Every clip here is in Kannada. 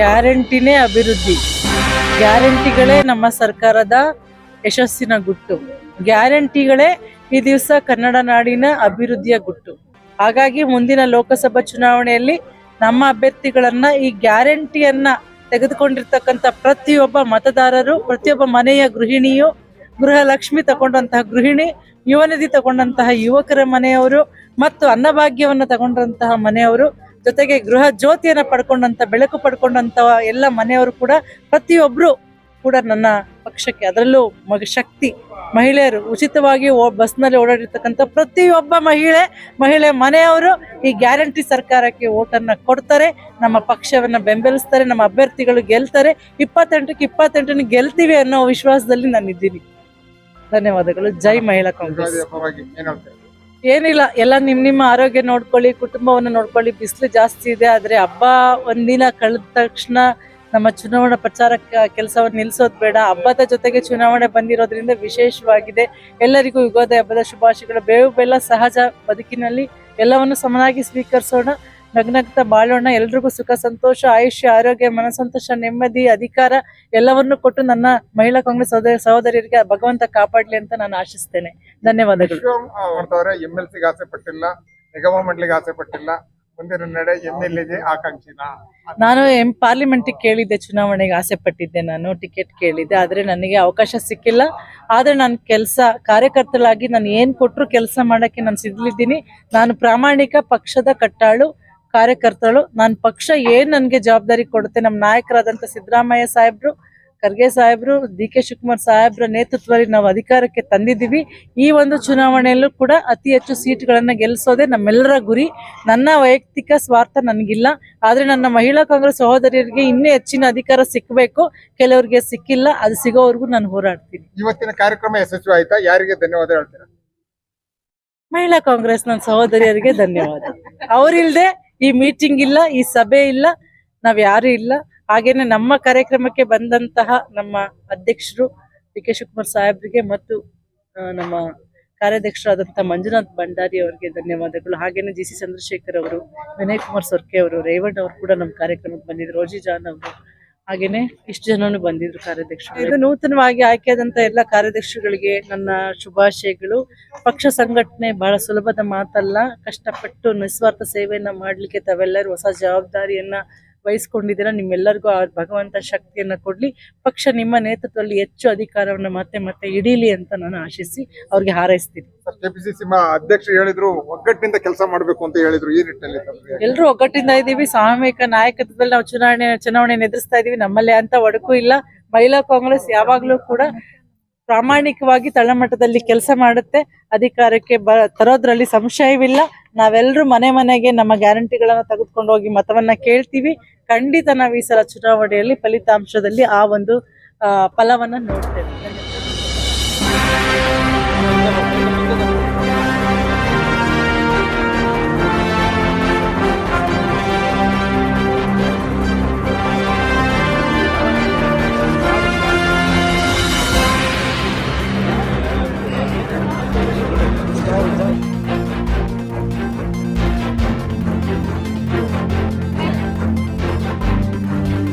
ಗ್ಯಾರಂಟಿನೇ ಅಭಿವೃದ್ಧಿ. ಗ್ಯಾರಂಟಿಗಳೇ ನಮ್ಮ ಸರ್ಕಾರದ ಯಶಸ್ಸಿನ ಗುಟ್ಟು. ಗ್ಯಾರಂಟಿಗಳೇ ಈ ದಿವಸ ಕನ್ನಡ ನಾಡಿನ ಅಭಿವೃದ್ಧಿಯ ಗುಟ್ಟು. ಹಾಗಾಗಿ ಮುಂದಿನ ಲೋಕಸಭಾ ಚುನಾವಣೆಯಲ್ಲಿ ನಮ್ಮ ಅಭ್ಯರ್ಥಿಗಳನ್ನ ಈ ಗ್ಯಾರಂಟಿಯನ್ನ ತೆಗೆದುಕೊಂಡಿರ್ತಕ್ಕಂಥ ಪ್ರತಿಯೊಬ್ಬ ಮತದಾರರು, ಪ್ರತಿಯೊಬ್ಬ ಮನೆಯ ಗೃಹಿಣಿಯು, ಗೃಹಲಕ್ಷ್ಮಿ ತಗೊಂಡಂತಹ ಗೃಹಿಣಿ, ಯುವನಿಧಿ ತಗೊಂಡಂತಹ ಯುವಕರ ಮನೆಯವರು ಮತ್ತು ಅನ್ನಭಾಗ್ಯವನ್ನು ತಗೊಂಡಂತಹ ಮನೆಯವರು ಜೊತೆಗೆ ಗೃಹ ಜ್ಯೋತಿಯನ್ನ ಪಡ್ಕೊಂಡಂತ, ಬೆಳಕು ಪಡ್ಕೊಂಡಂಥ ಎಲ್ಲ ಮನೆಯವರು ಕೂಡ ಪ್ರತಿಯೊಬ್ಬರು ಕೂಡ ನನ್ನ ಪಕ್ಷಕ್ಕೆ ಅದರಲ್ಲೂ ಮಗ ಶಕ್ತಿ. ಮಹಿಳೆಯರು ಉಚಿತವಾಗಿ ಓ- ಬಸ್ನಲ್ಲಿ ಓಡಾಡಿರ್ತಕ್ಕಂಥ ಪ್ರತಿಯೊಬ್ಬ ಮಹಿಳೆ ಮಹಿಳೆ ಮನೆಯವರು ಈ ಗ್ಯಾರಂಟಿ ಸರ್ಕಾರಕ್ಕೆ ಓಟನ್ನು ಕೊಡ್ತಾರೆ. ನಮ್ಮ ಪಕ್ಷವನ್ನ ಬೆಂಬಲಿಸ್ತಾರೆ, ನಮ್ಮ ಅಭ್ಯರ್ಥಿಗಳು ಗೆಲ್ತಾರೆ. ಇಪ್ಪತ್ತೆಂಟಕ್ಕೆ ಇಪ್ಪತ್ತೆಂಟನ್ನು ಗೆಲ್ತೀವಿ ಅನ್ನೋ ವಿಶ್ವಾಸದಲ್ಲಿ ನಾನು ಇದ್ದೀನಿ ಧನ್ಯವಾದಗಳು. ಜೈ ಮಹಿಳಾ ಕಾಂಗ್ರೆಸ್. ಏನಿಲ್ಲ, ಎಲ್ಲ ನಿಮ್ ನಿಮ್ಮ ಆರೋಗ್ಯ ನೋಡ್ಕೊಳ್ಳಿ, ಕುಟುಂಬವನ್ನು ನೋಡ್ಕೊಳ್ಳಿ, ಬಿಸಿಲು ಜಾಸ್ತಿ ಇದೆ, ಆದ್ರೆ ಹಬ್ಬ ಒಂದಿನ ಕಳೆದ ತಕ್ಷಣ ನಮ್ಮ ಚುನಾವಣಾ ಪ್ರಚಾರ ಕೆಲಸವನ್ನು ನಿಲ್ಲಿಸೋದು ಬೇಡ. ಹಬ್ಬದ ಜೊತೆಗೆ ಚುನಾವಣೆ ಬಂದಿರೋದ್ರಿಂದ ವಿಶೇಷವಾಗಿದೆ. ಎಲ್ಲರಿಗೂ ಯುಗಾದಿ ಹಬ್ಬದ ಶುಭಾಶಯಗಳು. ಬೇವು, ಬೆಲ್ಲ, ಸಹಜ ಬದುಕಿನಲ್ಲಿ ಎಲ್ಲವನ್ನು ಸಮನಾಗಿ ಸ್ವೀಕರಿಸೋಣ. ನಗ್ನಗ್ತಾ ಬಾಳೋಣ ಎಲ್ರಿಗೂ ಸುಖ ಸಂತೋಷ ಆಯುಷ್ಯ ಆರೋಗ್ಯ ಮನಸಂತೋಷ ನೆಮ್ಮದಿ ಅಧಿಕಾರ ಎಲ್ಲವನ್ನು ಕೊಟ್ಟು ನನ್ನ ಮಹಿಳಾ ಕಾಂಗ್ರೆಸ್ ಸಹೋದರ ಸಹೋದರಿಯರಿಗೆ ಭಗವಂತ ಕಾಪಾಡ್ಲಿ ಅಂತ ನಾನು ಆಶಿಸ್ತೇನೆ. ಧನ್ಯವಾದಗಳು. ಎಂ ಎಲ್ ಸಿಗೆ ಆಸೆ ಪಟ್ಟಿಲ್ಲ ನಿಗಮ ಮಂಡಳಿಗೆ ಆಸೆ ಪಟ್ಟಿಲ್ಲ ಮುಂದಿನ ನಡೆ ಎಂ ಎಲ್ ಎಗೆ ಆಕಾಂಕ್ಷಿನ? ನಾನು ಎಂ ಪಾರ್ಲಿಮೆಂಟ್ ಕೇಳಿದ್ದೆ ಚುನಾವಣೆಗೆ ಆಸೆ ಪಟ್ಟಿದ್ದೆ ನಾನು ಟಿಕೆಟ್ ಕೇಳಿದ್ದೆ ಆದ್ರೆ ನನಗೆ ಅವಕಾಶ ಸಿಕ್ಕಿಲ್ಲ. ಆದ್ರೆ ನಾನು ಕೆಲಸ ಕಾರ್ಯಕರ್ತರಾಗಿ ನಾನು ಏನ್ ಕೊಟ್ಟರು ಕೆಲಸ ಮಾಡಕ್ಕೆ ನಾನು ಸಿದ್ಲಿದ್ದೀನಿ ನಾನು ಪ್ರಾಮಾಣಿಕ ಪಕ್ಷದ ಕಟ್ಟಾಳು. ಕಾರ್ಯಕರ್ತಳು ನನ್ನ ಪಕ್ಷ ಏನ್ ನನಗೆ ಜವಾಬ್ದಾರಿ ಕೊಡುತ್ತೆ ನಮ್ಮ ನಾಯಕರಾದಂಥ ಸಿದ್ದರಾಮಯ್ಯ ಸಾಹೇಬ್ರು ಖರ್ಗೆ ಸಾಹೇಬ್ರು ಡಿ ಕೆ ಶಿವಕುಮಾರ್ ಸಾಹೇಬ್ರ ನೇತೃತ್ವದಲ್ಲಿ ನಾವು ಅಧಿಕಾರಕ್ಕೆ ತಂದಿದ್ದೀವಿ. ಈ ಒಂದು ಚುನಾವಣೆಯಲ್ಲೂ ಕೂಡ ಅತಿ ಹೆಚ್ಚು ಸೀಟ್ಗಳನ್ನು ಗೆಲ್ಲಿಸೋದೇ ನಮ್ಮೆಲ್ಲರ ಗುರಿ. ನನ್ನ ವೈಯಕ್ತಿಕ ಸ್ವಾರ್ಥ ನನಗಿಲ್ಲ. ಆದರೆ ನನ್ನ ಮಹಿಳಾ ಕಾಂಗ್ರೆಸ್ ಸಹೋದರಿಯರಿಗೆ ಇನ್ನೂ ಹೆಚ್ಚಿನ ಅಧಿಕಾರ ಸಿಕ್ಕಬೇಕು ಕೆಲವರಿಗೆ ಸಿಕ್ಕಿಲ್ಲ ಅದು ಸಿಗೋವರೆಗೂ ನಾನು ಹೋರಾಡ್ತೀನಿ. ಇವತ್ತಿನ ಕಾರ್ಯಕ್ರಮ ಯಶಸ್ವಿ ಆಯ್ತಾ? ಯಾರಿಗೆ ಧನ್ಯವಾದ ಹೇಳ್ತೀರಾ? ಮಹಿಳಾ ಕಾಂಗ್ರೆಸ್ ನನ್ನ ಸಹೋದರಿಯರಿಗೆ ಧನ್ಯವಾದ. ಅವರಿಲ್ದೆ ಈ ಮೀಟಿಂಗ್ ಇಲ್ಲ, ಈ ಸಭೆ ಇಲ್ಲ, ನಾವ್ ಯಾರು ಇಲ್ಲ. ಹಾಗೇನೆ ನಮ್ಮ ಕಾರ್ಯಕ್ರಮಕ್ಕೆ ಬಂದಂತಹ ನಮ್ಮ ಅಧ್ಯಕ್ಷರು ಡಿ ಕೆ ಶಿವಕುಮಾರ್ ಸಾಹೇಬ್ರಿಗೆ ಮತ್ತು ನಮ್ಮ ಕಾರ್ಯಾಧ್ಯಕ್ಷರಾದಂತಹ ಮಂಜುನಾಥ್ ಭಂಡಾರಿ ಅವರಿಗೆ ಧನ್ಯವಾದಗಳು. ಹಾಗೇನೆ ಜಿ ಸಿ ಚಂದ್ರಶೇಖರ್ ಅವರು, ವಿನಯ್ ಕುಮಾರ್ ಸೊರ್ಕೆ ಅವರು, ರೇವಣ್ಣ ಅವರು ಕೂಡ ನಮ್ಮ ಕಾರ್ಯಕ್ರಮಕ್ಕೆ ಬಂದಿದ್ರು ರೋಜಿ ಜಾನ್ ಅವರು ಹಾಗೇನೆ ಇಷ್ಟು ಜನನು ಬಂದಿದ್ರು ಕಾರ್ಯಾಧ್ಯಕ್ಷರು ಇದು ನೂತನವಾಗಿ ಆಯ್ಕೆಯಾದಂತ ಎಲ್ಲ ಕಾರ್ಯದರ್ಶಿಗಳಿಗೆ ನನ್ನ ಶುಭಾಶಯಗಳು. ಪಕ್ಷ ಸಂಘಟನೆ ಬಹಳ ಸುಲಭದ ಮಾತಲ್ಲ. ಕಷ್ಟಪಟ್ಟು ನಿಸ್ವಾರ್ಥ ಸೇವೆಯನ್ನ ಮಾಡ್ಲಿಕ್ಕೆ ತಾವೆಲ್ಲರೂ ಹೊಸ ಜವಾಬ್ದಾರಿಯನ್ನ ವಹಿಸ್ಕೊಂಡಿದ್ದೀರಾ ನಿಮ್ಮೆಲ್ಲರಿಗೂ ಆ ಭಗವಂತ ಶಕ್ತಿಯನ್ನ ಕೊಡ್ಲಿ. ಪಕ್ಷ ನಿಮ್ಮ ನೇತೃತ್ವದಲ್ಲಿ ಹೆಚ್ಚು ಅಧಿಕಾರವನ್ನು ಮತ್ತೆ ಮತ್ತೆ ಹಿಡೀಲಿ ಅಂತ ನಾನು ಆಶಿಸಿ ಅವ್ರಿಗೆ ಹಾರೈಸ್ತೀನಿ. ಕೆಪಿಸಿಸಿ ಅಧ್ಯಕ್ಷರು ಹೇಳಿದ್ರು ಒಗ್ಗಟ್ಟಿನಿಂದ ಕೆಲಸ ಮಾಡಬೇಕು ಅಂತ ಹೇಳಿದ್ರು ಈ ನಿಟ್ಟಿನಲ್ಲಿ ಎಲ್ಲರೂ ಒಗ್ಗಟ್ಟಿಂದ ಇದ್ದೀವಿ ಸಾಮೂಹಿಕ ನಾಯಕತ್ವದಲ್ಲಿ ನಾವು ಚುನಾವಣೆ ಚುನಾವಣೆ ಎದುರಿಸ್ತಾ ಇದೀವಿ ನಮ್ಮಲ್ಲಿ ಅಂತ ಒಡಕು ಇಲ್ಲ. ಮಹಿಳಾ ಕಾಂಗ್ರೆಸ್ ಯಾವಾಗ್ಲೂ ಕೂಡ ಪ್ರಾಮಾಣಿಕವಾಗಿ ತಳಮಟ್ಟದಲ್ಲಿ ಕೆಲಸ ಮಾಡುತ್ತೆ. ಅಧಿಕಾರಕ್ಕೆ ಬ, ತರೋದ್ರಲ್ಲಿ ಸಂಶಯವಿಲ್ಲ. ನಾವೆಲ್ಲರೂ ಮನೆ ಮನೆಗೆ ನಮ್ಮ ಗ್ಯಾರಂಟಿಗಳನ್ನು ತೆಗೆದುಕೊಂಡು ಹೋಗಿ ಮತವನ್ನ ಕೇಳ್ತೀವಿ. ಖಂಡಿತ ನಾವು ಈ ಸಲ ಚುನಾವಣೆಯಲ್ಲಿ ಫಲಿತಾಂಶದಲ್ಲಿ ಆ ಒಂದು ಫಲವನ್ನು ನೋಡ್ತೇವೆ.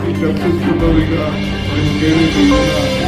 Ich eu não ist, glaube ich, ein Geld,